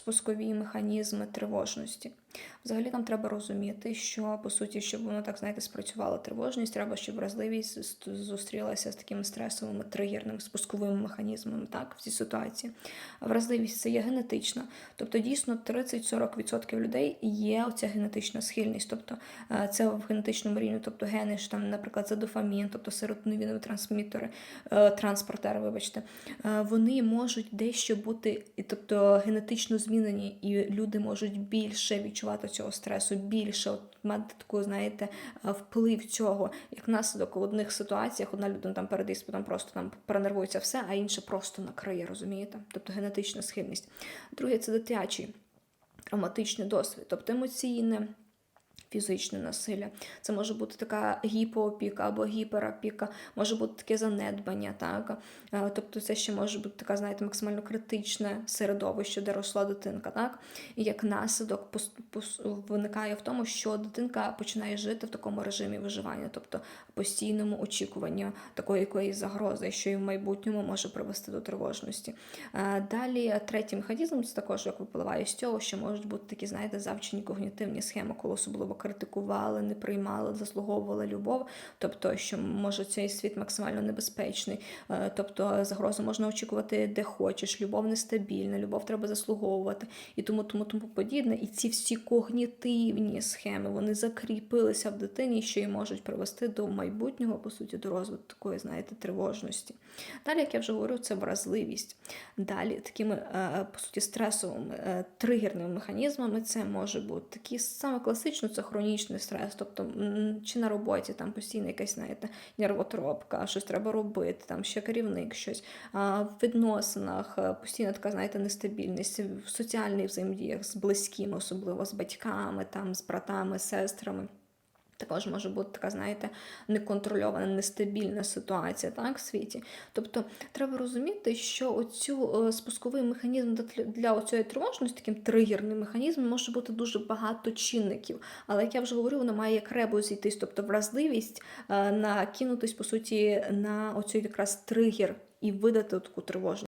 спускові механізми тривожності. Взагалі нам треба розуміти, що по суті, щоб воно так знаєте, спрацювала тривожність, треба, щоб вразливість зустрілася з такими стресовими тригерними спусковими механізмами, так, в цій ситуації. Вразливість це є генетична. Тобто, дійсно 30-40% людей є оця генетична схильність. Тобто е, це в генетичному рівні, тобто гени ж там, наприклад, за дофамін, тобто серотонінові трансмітери, е, транспортери, вибачте, е, вони можуть дещо бути, тобто генетично змінені, і люди можуть більше відчувати цього стресу, більше от, мати таку, знаєте, е, вплив цього, як наслідок в одних ситуаціях одна людина там перед іспитом просто там перенервується все, а інша просто накриє, розумієте? Тобто генетична схильність. Друге, це дитячий травматичний досвід, тобто емоційне. Фізичне насилля, це може бути така гіпоопіка або гіперопіка, може бути таке занедбання, так. Е, тобто це ще може бути така, знаєте, максимально критичне середовище, де росла дитинка, так. І як наслідок виникає в тому, що дитинка починає жити в такому режимі виживання, тобто постійному очікуванні такої якоїсь загрози, що і в майбутньому може привести до тривожності. Е, Далі третій механізм це також як випливає з цього, що можуть бути такі, знаєте, завчені когнітивні схеми, коли особливо критикували, не приймали, заслуговували любов, тобто, що може цей світ максимально небезпечний, Е, тобто загрозу можна очікувати де хочеш, любов нестабільна, любов треба заслуговувати і тому, тому, тому подібне. І ці всі когнітивні схеми вони закріпилися в дитині, що і можуть привести до майбутнього, по суті, до розвитку такої, знаєте, тривожності. Далі, як я вже говорю, це вразливість. Далі такими, е, по суті, стресовими е, тригерними механізмами це може бути такі саме класично, це хронічний стрес, тобто чи на роботі там постійно якась, знаєте, нервотропка, щось треба робити, там ще керівник, щось а, в відносинах, е, постійно така, знаєте, нестабільність в соціальних взаємодіях з близькими, особливо з батьками, там, з братами, сестрами. Також може бути така, знаєте, неконтрольована, нестабільна ситуація так, в світі. Тобто треба розуміти, що оцю е, спусковий механізм для, для оцієї тривожності, таким тригерним механізмом, може бути дуже багато чинників. Але як я вже говорю, воно має як ребус зійтись, тобто вразливість е, накинутись, по суті, на оцей якраз тригер і видати таку тривожність.